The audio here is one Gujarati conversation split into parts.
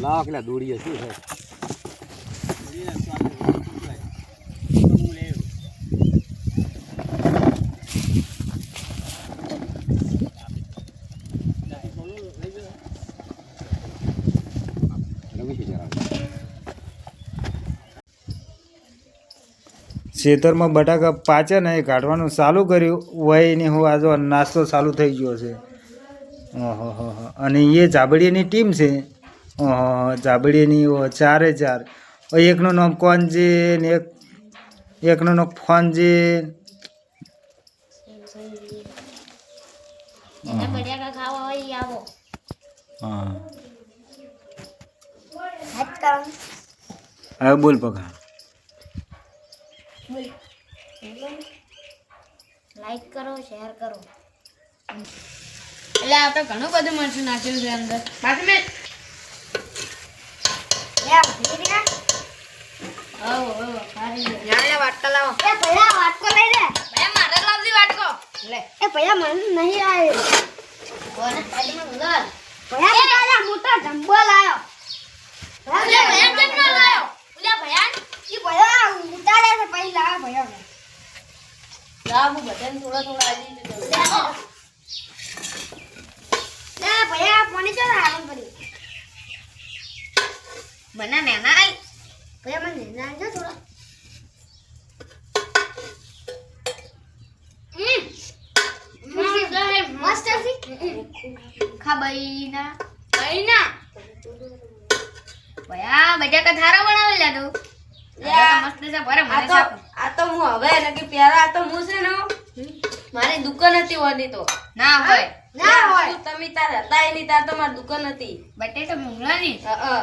લાવો કેટલા દોડીએ શું છે રમી ખેતરમાં બટાકા પાચે ને એ કાઢવાનું ચાલુ કર્યું. વહીને હું આ નાસ્તો ચાલુ થઈ ગયો છે. ઓહો. અને એ ચાબડીની ટીમ છે. જાબડીની ઓ ચારે ચાર એકનું નામ કોનજી ને એક એકનું નામ ફોનજી હવે બોલ પગા. લાઈક કરો શેર કરો. એટલે આપણે ઘણું બધું મરચું નાખ્યું છે અંદર. બાકી મેં લે ભીરી ના આવો આવો ખારી છે. નાલે વાટકા લાવો એ ભૈયા થોડા લઈ લે ભાઈ મારે લાવજી વાટકો લે એ ભૈયા મને નહીં આવ્યો કોને પાડીમાં ઉલાર ભૈયા તારા મોટા જંબો લાયો ઓલે ભૈયા કેમ ના લાયો ઓલે ભૈયા ઈ ભૈયા ઉતારે છે પછી લાવે ભૈયા લાવ હું બધાને થોડા થોડા આલી દીધો લે ભૈયા પાણી ચાલ આવું પડી મને નેના આઈ ભૈયા મને ના જો થોડો ખાબઈના કઈના ભયા બટાકા થારા બનાવેલા તો મસ્ત છે ભરે મને આ તો હું હવે નક્કી પ્યારા આ તો હું છે ને મારી દુકાન હતી ઓની તો ના હોય ના હોય તમે તાર હતા એની તાર તો મારી દુકાન હતી બટેટા મૂંગળાની હા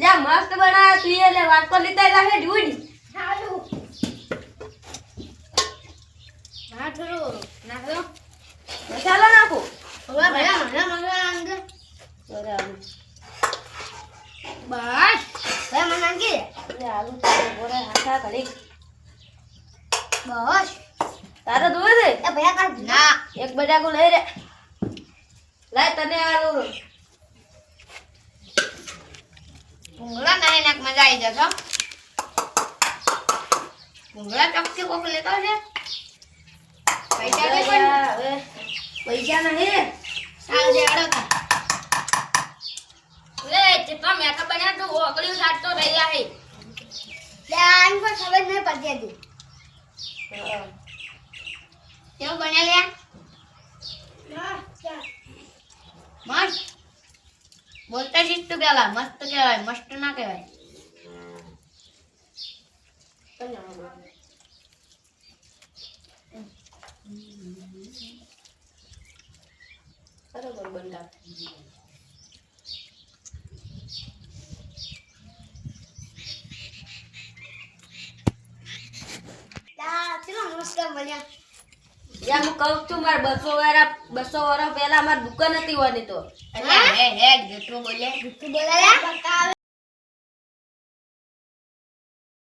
લ્યા મસ્ત બનાવ્યા તું એટલે વાટકો લીધા રાખે ઢૂંઢ ચાલુ ના થોડું નાખો મસાલો નાખો? ઓલા ભૈયા મને મગા અંદર બરાબર. બસ. ભૈયા મને અંકી લે. આલુ બોરે હાથા ઘડી. બસ. તારે એ ભૈયા ના. એક બટાકો લઈ રે લાય તને આલુ. ભૂંગળા નહીં નાખ મજા આવી જશે હો. ભૂંગળા ચોકથી કોક લેતો છે. પૈસા પણ? હવે પૈસા નહીં સાલ તા. લે ચેટલા મેકઅપ બન્યા તું ઓગળી સાટતો રહી આહી લે આની પર ખબર નહીં પડતી હતી. કેવું બન્યા લ્યા મસ્ત. બોલતા શીખ તું પેલા મસ્ત કહેવાય મસ્ત ના કહેવાય બરોબર બંધા લા ચલો મસ્ત યા હું કહું છું મારે બસો વાળા બસો વર્ષ પહેલા મારી દુકાન હતી વાની તો. એટલે હે હે જેટલું બોલે જેટલું બોલે